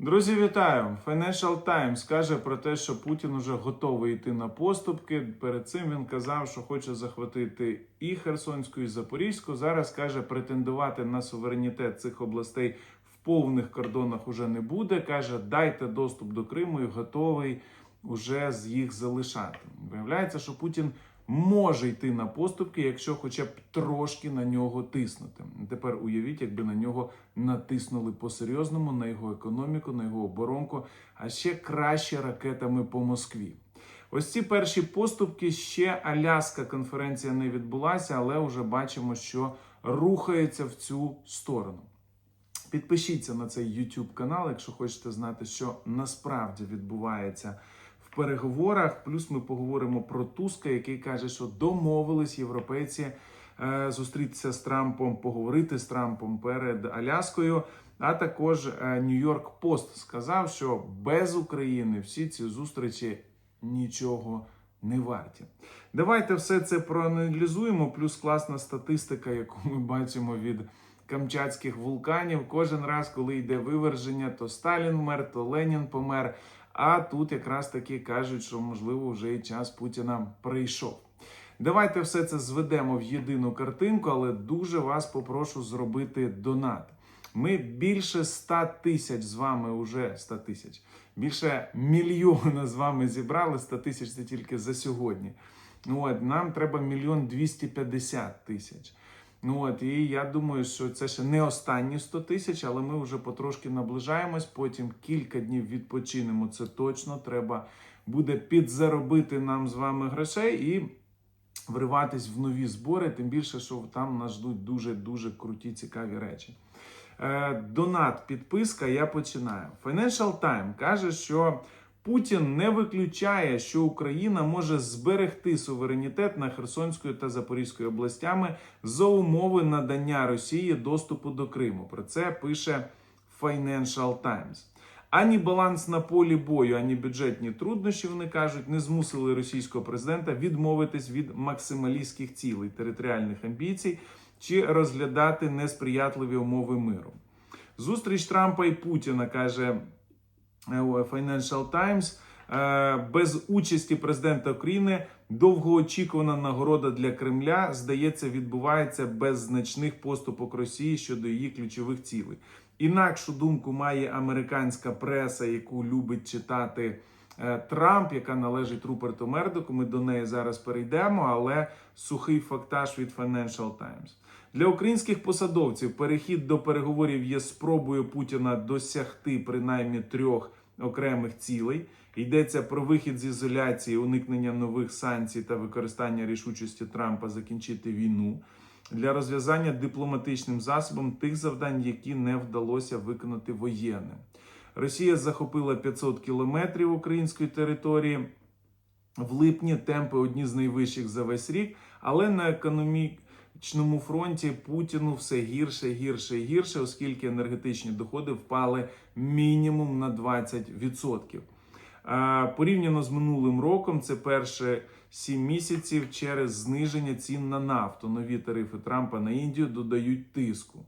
Друзі, вітаю! Financial Times каже про те, що Путін уже готовий йти на поступки. Перед цим він казав, що хоче захватити і Херсонську, і Запорізьку. Зараз каже, претендувати на суверенітет цих областей в повних кордонах уже не буде. каже, дайте доступ до Криму і готовий уже з їх залишати. Виявляється, що Путін може йти на поступки, якщо хоча б трошки на нього тиснути. Тепер уявіть, якби на нього натиснули по-серйозному на його економіку, на його оборонку, а ще краще ракетами по Москві. Ось ці перші поступки ще Аляска конференція не відбулася, але вже бачимо, що рухається в цю сторону. Підпишіться на цей YouTube канал, якщо хочете знати, що насправді відбувається переговорах. Плюс ми поговоримо про Туска, який каже, що домовились європейці е, зустрітися з Трампом, поговорити з Трампом перед Аляскою. А також Нью-Йорк Пост сказав, що без України всі ці зустрічі нічого не варті. Давайте все це проаналізуємо. Плюс класна статистика, яку ми бачимо від камчатських вулканів. Кожен раз, коли йде виверження, то Сталін вмер, то Ленін помер. А тут якраз таки кажуть, що можливо вже і час Путіна прийшов. Давайте все це зведемо в єдину картинку, але дуже вас попрошу зробити донат. Ми більше 100 тисяч з вами вже 100 тисяч. Більше мільйона з вами зібрали 100 тисяч це тільки за сьогодні. Ну от нам треба мільйон 250 тисяч. Ну от і я думаю, що це ще не останні 100 тисяч, але ми вже потрошки наближаємось. Потім кілька днів відпочинемо. Це точно треба буде підзаробити нам з вами грошей і вриватись в нові збори. Тим більше, що там нас ждуть дуже дуже круті, цікаві речі. Е, Донат, підписка. Я починаю. Financial Times каже, що. Путін не виключає, що Україна може зберегти суверенітет на Херсонської та Запорізької областями за умови надання Росії доступу до Криму. Про це пише Financial Times. Ані баланс на полі бою, ані бюджетні труднощі, вони кажуть, не змусили російського президента відмовитись від максималістських цілей, територіальних амбіцій чи розглядати несприятливі умови миру. Зустріч Трампа і Путіна каже. Financial Times. Без участі президента України довгоочікувана нагорода для Кремля, здається, відбувається без значних поступок Росії щодо її ключових цілей. Інакшу думку має американська преса, яку любить читати е, Трамп, яка належить Руперту Мердоку. Ми до неї зараз перейдемо, але сухий фактаж від Financial Times. Для українських посадовців перехід до переговорів є спробою Путіна досягти принаймні трьох окремих цілей. Йдеться про вихід з ізоляції, уникнення нових санкцій та використання рішучості Трампа закінчити війну для розв'язання дипломатичним засобом тих завдань, які не вдалося виконати воєнним. Росія захопила 500 кілометрів української території. В липні темпи одні з найвищих за весь рік, але на економічному фронті Путіну все гірше, гірше і гірше, оскільки енергетичні доходи впали мінімум на 20%. Порівняно з минулим роком, це перше 7 місяців через зниження цін на нафту. Нові тарифи Трампа на Індію додають тиску.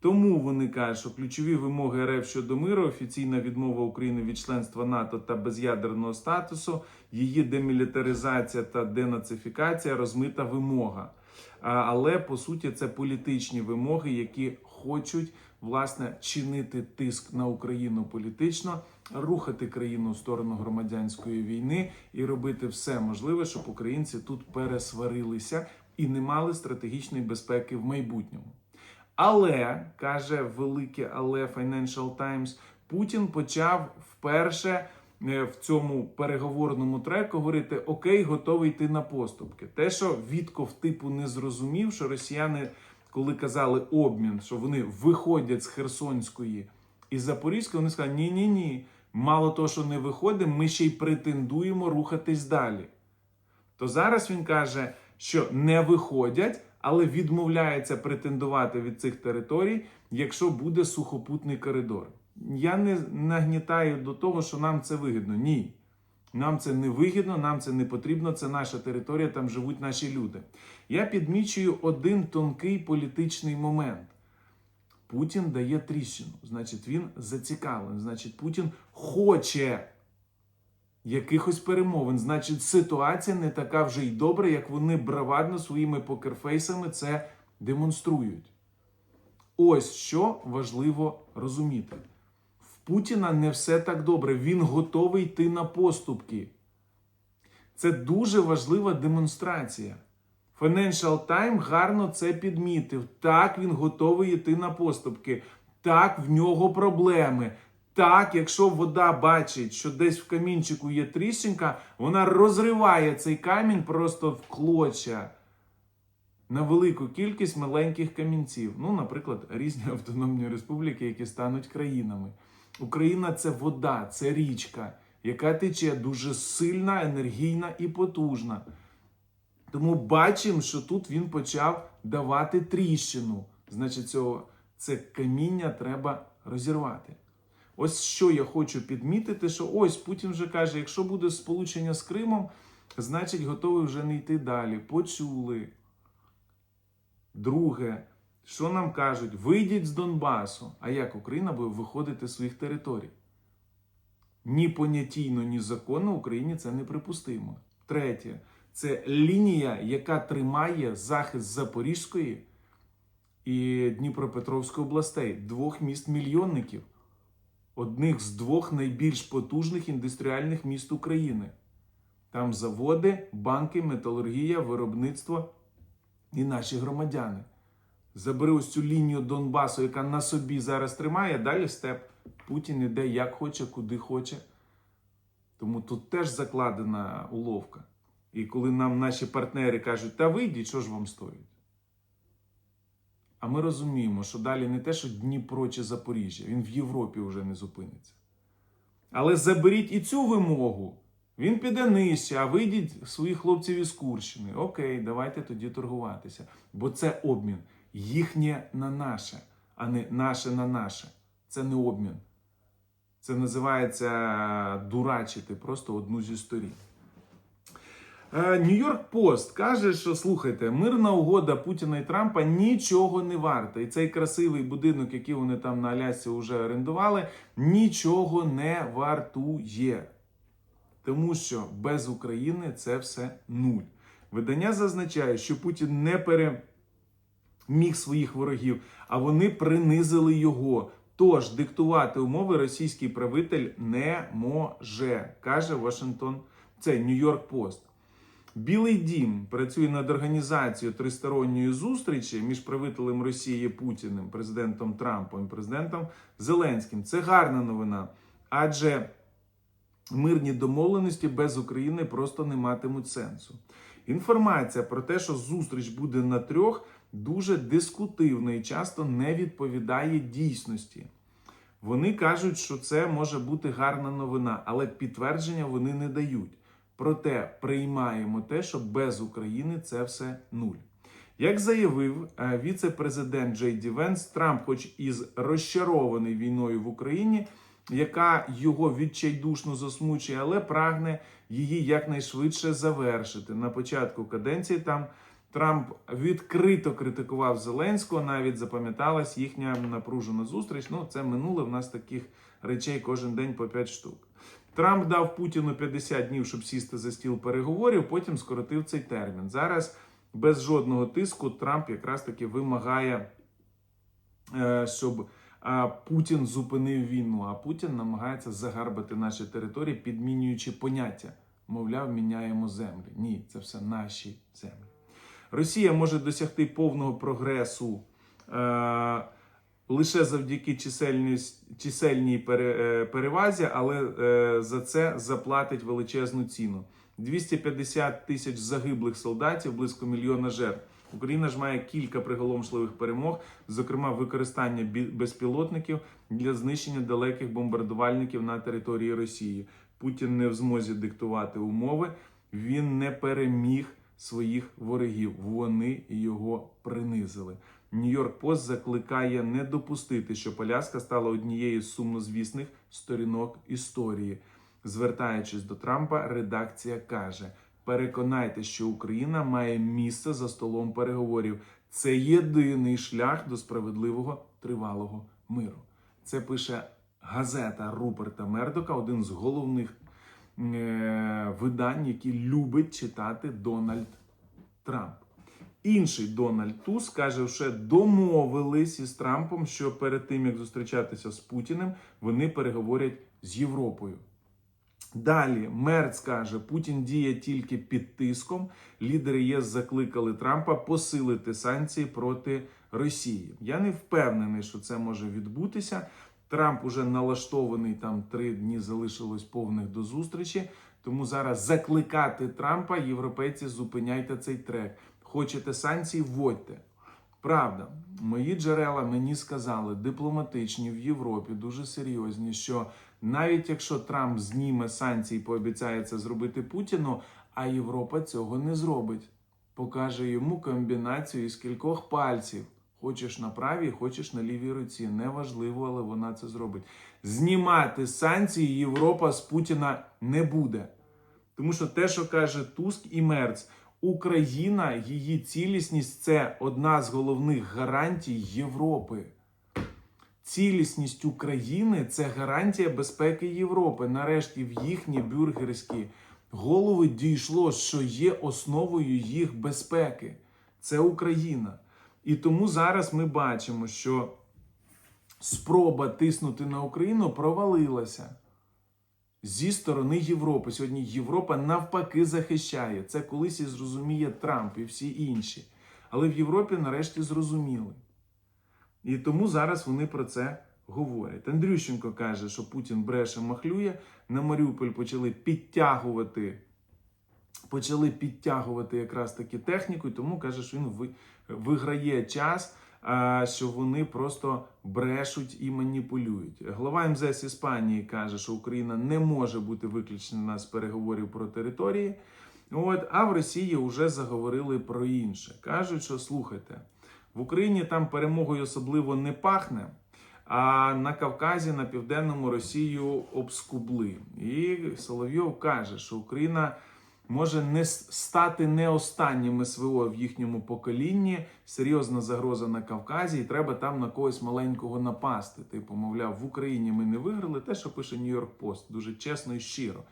Тому вони кажуть, що ключові вимоги РФ щодо миру, офіційна відмова України від членства НАТО та без'ядерного статусу, її демілітаризація та денацифікація розмита вимога. Але по суті це політичні вимоги, які хочуть власне чинити тиск на Україну політично, рухати країну в сторону громадянської війни і робити все можливе, щоб українці тут пересварилися і не мали стратегічної безпеки в майбутньому. Але каже велике але Financial Times, Путін почав вперше в цьому переговорному треку говорити: Окей, готовий йти на поступки. Те, що Вітков типу не зрозумів, що росіяни, коли казали обмін, що вони виходять з Херсонської і Запорізької, вони сказали: ні, ні, ні. Мало того, що не виходимо, ми ще й претендуємо рухатись далі. То зараз він каже, що не виходять але відмовляється претендувати від цих територій, якщо буде сухопутний коридор. Я не нагнітаю до того, що нам це вигідно. Ні. Нам це не вигідно, нам це не потрібно. Це наша територія, там живуть наші люди. Я підмічую один тонкий політичний момент. Путін дає тріщину. Значить, він зацікавлений. Значить, Путін хоче якихось перемовин. Значить, ситуація не така вже й добра, як вони бравадно своїми покерфейсами це демонструють. Ось що важливо розуміти. Путіна не все так добре. Він готовий йти на поступки. Це дуже важлива демонстрація. Financial Times гарно це підмітив. Так, він готовий йти на поступки. Так, в нього проблеми. Так, якщо вода бачить, що десь в камінчику є тріщинка, вона розриває цей камінь просто в клоча на велику кількість маленьких камінців. Ну, наприклад, різні автономні республіки, які стануть країнами. Україна це вода, це річка, яка тече дуже сильна, енергійна і потужна. Тому бачимо, що тут він почав давати тріщину. Значить, цього, це каміння треба розірвати. Ось що я хочу підмітити, що ось Путін вже каже: якщо буде сполучення з Кримом, значить готовий вже не йти далі. Почули. Друге, що нам кажуть? Вийдіть з Донбасу. А як Україна буде виходити з своїх територій? Ні понятійно, ні законно Україні це неприпустимо. Третє, це лінія, яка тримає захист Запорізької і Дніпропетровської областей, двох міст мільйонників, одних з двох найбільш потужних індустріальних міст України. Там заводи, банки, металургія, виробництво і наші громадяни. Забери ось цю лінію Донбасу, яка на собі зараз тримає, далі степ. Путін іде як хоче, куди хоче. Тому тут теж закладена уловка. І коли нам наші партнери кажуть, та вийдіть, що ж вам стоїть? А ми розуміємо, що далі не те, що Дніпро чи Запоріжжя, він в Європі вже не зупиниться. Але заберіть і цю вимогу. Він піде нижче, а вийдіть своїх хлопців із Курщини. Окей, давайте тоді торгуватися. Бо це обмін. Їхнє на наше, а не наше на наше. Це не обмін. Це називається дурачити просто одну зі сторін. Нью-Йорк Пост каже, що слухайте, мирна угода Путіна і Трампа нічого не варта. І цей красивий будинок, який вони там на Алясці вже орендували, нічого не вартує. Тому що без України це все нуль. Видання зазначає, що Путін не переміг своїх ворогів, а вони принизили його. Тож диктувати умови російський правитель не може, каже Вашингтон. Це Нью-Йорк Пост. Білий дім працює над організацією тристоронньої зустрічі між правителем Росії Путіним, президентом Трампом і президентом Зеленським. Це гарна новина, адже мирні домовленості без України просто не матимуть сенсу. Інформація про те, що зустріч буде на трьох, дуже дискутивна і часто не відповідає дійсності. Вони кажуть, що це може бути гарна новина, але підтвердження вони не дають. Проте приймаємо те, що без України це все нуль. Як заявив е, віце-президент Джей Ді Венс, Трамп, хоч із розчарований війною в Україні, яка його відчайдушно засмучує, але прагне її якнайшвидше завершити. На початку каденції там Трамп відкрито критикував Зеленського, навіть запам'яталась їхня напружена зустріч. Ну, це минуле. В нас таких речей кожен день по 5 штук. Трамп дав Путіну 50 днів, щоб сісти за стіл переговорів, потім скоротив цей термін. Зараз без жодного тиску Трамп якраз таки вимагає, е, щоб Путін зупинив війну. А Путін намагається загарбати наші території, підмінюючи поняття. Мовляв, міняємо землі. Ні, це все наші землі. Росія може досягти повного прогресу. Е, Лише завдяки чисельній, чисельній е, перевазі, але е, за це заплатить величезну ціну. 250 тисяч загиблих солдатів, близько мільйона жертв. Україна ж має кілька приголомшливих перемог, зокрема використання безпілотників для знищення далеких бомбардувальників на території Росії. Путін не в змозі диктувати умови. Він не переміг своїх ворогів. Вони його принизили. Нью-Йорк Пост закликає не допустити, щоб Аляска стала однією з сумнозвісних сторінок історії. Звертаючись до Трампа, редакція каже: переконайте, що Україна має місце за столом переговорів. Це єдиний шлях до справедливого тривалого миру. Це пише газета Руперта Мердока, один з головних видань, які любить читати Дональд Трамп. Інший Дональд Туск каже, що домовились із Трампом, що перед тим як зустрічатися з Путіним, вони переговорять з Європою. Далі Мерц каже, Путін діє тільки під тиском. Лідери ЄС закликали Трампа посилити санкції проти Росії. Я не впевнений, що це може відбутися. Трамп уже налаштований там три дні залишилось повних до зустрічі. Тому зараз закликати Трампа, європейці, зупиняйте цей трек. Хочете санкції, вводьте. Правда, мої джерела мені сказали, дипломатичні в Європі, дуже серйозні, що навіть якщо Трамп зніме санкції, пообіцяє це зробити Путіну, а Європа цього не зробить. Покаже йому комбінацію із кількох пальців. Хочеш на правій, хочеш на лівій руці. Неважливо, але вона це зробить. Знімати санкції Європа з Путіна не буде. Тому що те, що каже Туск і Мерц, Україна, її цілісність це одна з головних гарантій Європи. Цілісність України це гарантія безпеки Європи. Нарешті в їхні бюргерські голови дійшло, що є основою їх безпеки. Це Україна. І тому зараз ми бачимо, що спроба тиснути на Україну провалилася зі сторони Європи. Сьогодні Європа навпаки захищає. Це колись і зрозуміє Трамп і всі інші. Але в Європі нарешті зрозуміли. І тому зараз вони про це говорять. Андрющенко каже, що Путін бреше махлює. На Маріуполь почали підтягувати. Почали підтягувати якраз таки техніку, і тому каже, що він виграє час, що вони просто брешуть і маніпулюють. Глава МЗС Іспанії каже, що Україна не може бути виключена з переговорів про території. От, а в Росії вже заговорили про інше. Кажуть, що слухайте, в Україні там перемогою особливо не пахне. А на Кавказі, на південному Росію обскубли. І Соловйов каже, що Україна може не стати не останнім СВО в їхньому поколінні. Серйозна загроза на Кавказі, і треба там на когось маленького напасти. Типу, мовляв, в Україні ми не виграли. Те, що пише Нью-Йорк Пост, дуже чесно і щиро.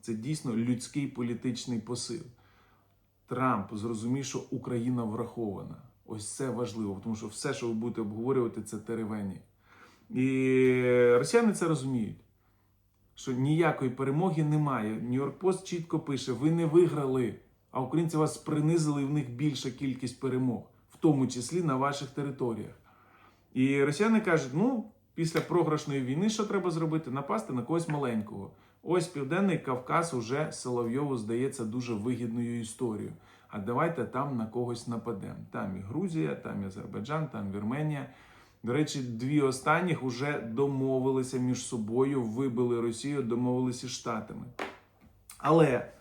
Це дійсно людський політичний посил. Трамп зрозумів, що Україна врахована. Ось це важливо, тому що все, що ви будете обговорювати, це теревені. І росіяни це розуміють, що ніякої перемоги немає. Нью-Йорк Пост чітко пише: ви не виграли, а українці вас принизили, і в них більша кількість перемог, в тому числі на ваших територіях. І росіяни кажуть: ну, після програшної війни що треба зробити? Напасти на когось маленького. Ось Південний Кавказ уже Соловйову здається дуже вигідною історією. А давайте там на когось нападемо. Там і Грузія, там і Азербайджан, там Вірменія. До речі, дві останніх уже домовилися між собою, вибили Росію, домовилися Штатами. Але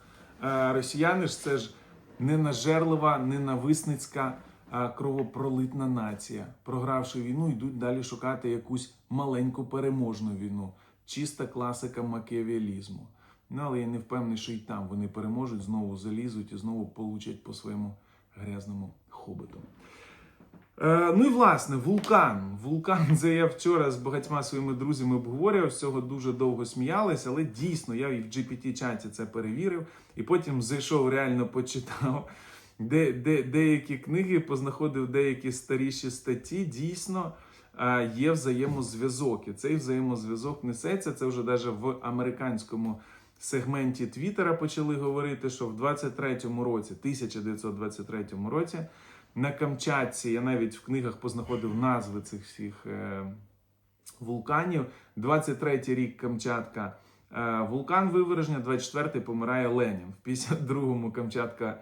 е, росіяни ж це ж ненажерлива, ненависницька, е, кровопролитна нація. Програвши війну, йдуть далі шукати якусь маленьку переможну війну. Чиста класика макіавіалізму. Ну, але я не впевнений, що і там вони переможуть, знову залізуть і знову получать по своєму грязному хобиту. Е, ну і власне, вулкан. Вулкан, це я вчора з багатьма своїми друзями обговорював, з цього дуже довго сміялися, але дійсно я і в GPT-чаті це перевірив, і потім зайшов, реально почитав де, де, деякі книги, познаходив деякі старіші статті. Дійсно е, є взаємозв'язок. І цей взаємозв'язок несеться. Це вже навіть в американському сегменті Твіттера почали говорити, що в 23-му році, 1923 році, на Камчатці, я навіть в книгах познаходив назви цих всіх е, вулканів. 23-й рік Камчатка. Е, вулкан виверження, 24-й помирає Ленін. В 52-му Камчатка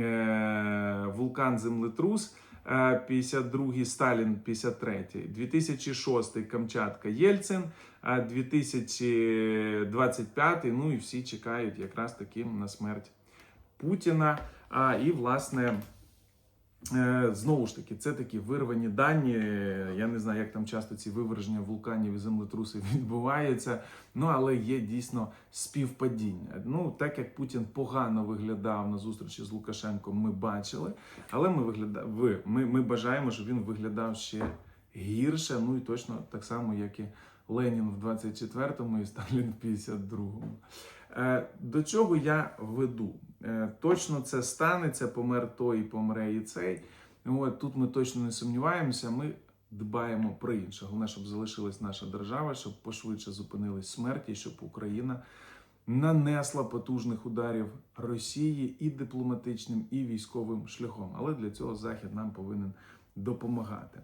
е, вулкан землетрус. е, 52-й Сталін, 53-й, 2006 Камчатка Єльцин, а 2025 ну і всі чекають якраз таки на смерть Путіна. І, власне, Знову ж таки, це такі вирвані дані. Е, Я не знаю, як там часто ці виверження вулканів і землетрусів відбуваються. Ну але є дійсно співпадіння. Ну так як Путін погано виглядав на зустрічі з Лукашенком, ми бачили. Але ми вигляда... ви, ми, ми бажаємо, щоб він виглядав ще гірше. Ну і точно так само, як і Ленін в 24-му і Сталін в 52-му. Е, До чого я веду? Е, Точно це станеться, помер той, помре і цей. От тут ми точно не сумніваємося. Ми дбаємо про інше. Головне, щоб залишилась наша держава, щоб пошвидше зупинились смерті, щоб Україна нанесла потужних ударів Росії і дипломатичним, і військовим шляхом. Але для цього Захід нам повинен допомагати.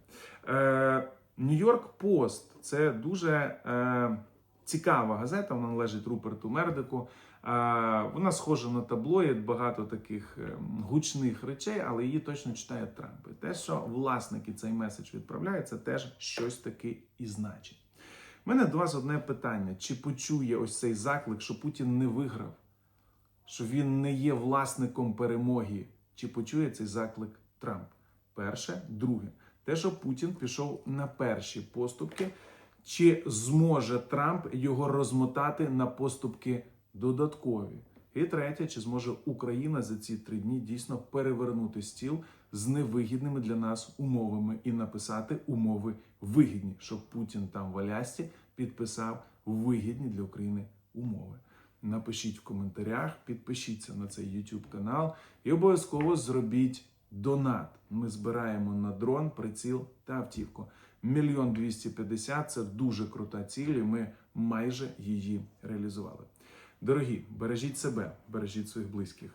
Е, Нью-Йорк Пост це дуже е, цікава газета. Вона належить Руперту Мердику. Вона схожа на таблоїд, багато таких е, гучних речей, але її точно читає Трамп. І те, що власники цей меседж відправляють, це теж щось таке і значить. У мене до вас одне питання: чи почує ось цей заклик, що Путін не виграв, що він не є власником перемоги? Чи почує цей заклик Трамп? Перше, друге, те, що Путін пішов на перші поступки, чи зможе Трамп його розмотати на поступки додаткові? І третє, чи зможе Україна за ці три дні дійсно перевернути стіл з невигідними для нас умовами і написати умови вигідні, щоб Путін там в Алясці підписав вигідні для України умови. Напишіть в коментарях, підпишіться на цей YouTube канал і обов'язково зробіть донат. Ми збираємо на дрон, приціл та автівку. Мільйон двісті п'ятдесят це дуже крута ціль, і ми майже її реалізували. Дорогі, бережіть себе, бережіть своїх близьких.